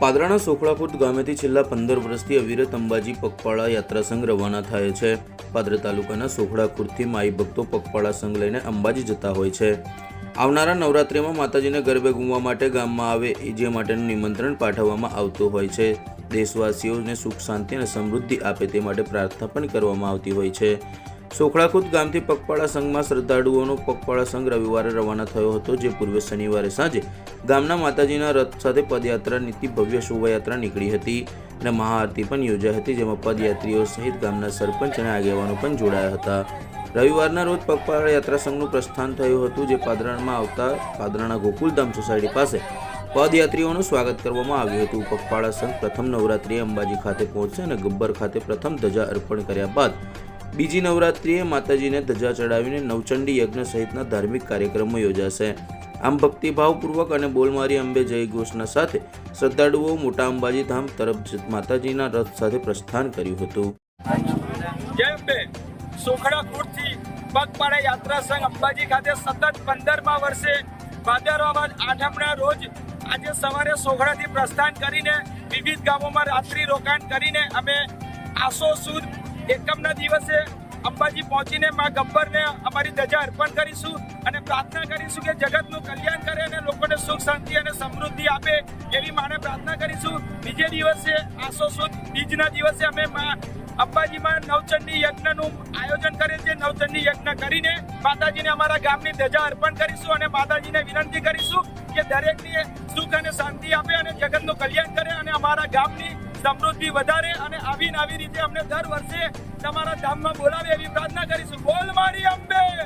પાદરાના સોખડાખુર્દ ગામેથી છેલ્લા પંદર વર્ષથી અવિરત અંબાજી પગપાળા યાત્રા સંઘ રવાના થાય છે. પાદરા તાલુકાના સોખડાખુર્દથી માઈ ભક્તો પગપાળા સંઘ લઈને અંબાજી જતા હોય છે. આવનારા નવરાત્રિમાં માતાજીને ગરબે ઘૂમવા માટે ગામમાં આવે એ જે માટેનું નિમંત્રણ પાઠવવામાં આવતું હોય છે. દેશવાસીઓને સુખ, શાંતિ અને સમૃદ્ધિ આપે તે માટે પ્રાર્થના પણ કરવામાં આવતી હોય છે. સોખડાખુદ ગામથી પગપાળા સંઘમાં શ્રદ્ધાળુઓનો પગપાળા સંઘ રવિવારે રવાના થયો હતો, જે પૂર્વે શનિવારે સાંજે ગામના માતાજીના રથ સાથે પદયાત્રા નીતિ ભવ્ય શોભાયાત્રા નીકળી હતી અને મહાઆરતી પણ યોજાઈ હતી, જેમાં પદયાત્રીઓ સહિત ગામના સરપંચ અને આગેવાનો પણ જોડાયા હતા. રવિવારના રોજ પગપાળા યાત્રા સંઘનું પ્રસ્થાન થયું હતું, જે પાદરણમાં આવતા પાદરાના ગોકુલધામ સોસાયટી પાસે પદયાત્રીઓનું સ્વાગત કરવામાં આવ્યું હતું. પગપાળા સંઘ પ્રથમ નવરાત્રિએ અંબાજી ખાતે પહોંચશે અને ગબ્બર ખાતે પ્રથમ ધજા અર્પણ કર્યા બાદ બીજી નવરાત્રિએ માતાજીને ધજા ચડાવીને નવચંડી યજ્ઞ સહિતના ધાર્મિક કાર્યક્રમો યોજાશે. આમ ભક્તિભાવપૂર્વક અને બોલમારી અંબે જય ઘોષના સાથે શ્રદ્ધાળુઓ મોટા અંબાજી ધામ તરફ માતાજીના રથ સાથે પ્રસ્થાન કર્યું હતું. પગપાળા યાત્રા સંઘ અંબાજી ખાતે સતત પંદરમા વર્ષે ભાદરવા આઠમના રોજ આજે સવારે સોખડાથી પ્રસ્થાન કરીને વિવિધ ગામોમાં રાત્રિ રોકાણ કરીને અમે આસો સુદ એકમના દિવસે અંબાજી પહોંચીને મા ગબ્બરને અમારી ધજા અર્પણ કરીશું અને પ્રાર્થના કરીશું કે જગતનું કલ્યાણ કરે અને લોકોને સુખ, શાંતિ અને સમૃદ્ધિ આપે એવી માને પ્રાર્થના કરીશું. બીજે દિવસે આસો સુદ બીજના દિવસે અમે મા અંબાજીમાં નવચંડી યજ્ઞનું આયોજન કરીએ છીએ. નવચંડી યજ્ઞ કરીને માતાજીને અમારા ગામની ધજા અર્પણ કરીશું અને માતાજીને વિનંતી કરીશું કે દરેકને સુખ અને શાંતિ આપે અને જગતનું કલ્યાણ કરે અને અમારા ગામની સમૃદ્ધિ વધારે અને આવીને આવી રીતે અમને દર વર્ષે તમારા ધામમાં બોલાવે એવી પ્રાર્થના કરીશું. બોલ મારી અંબે!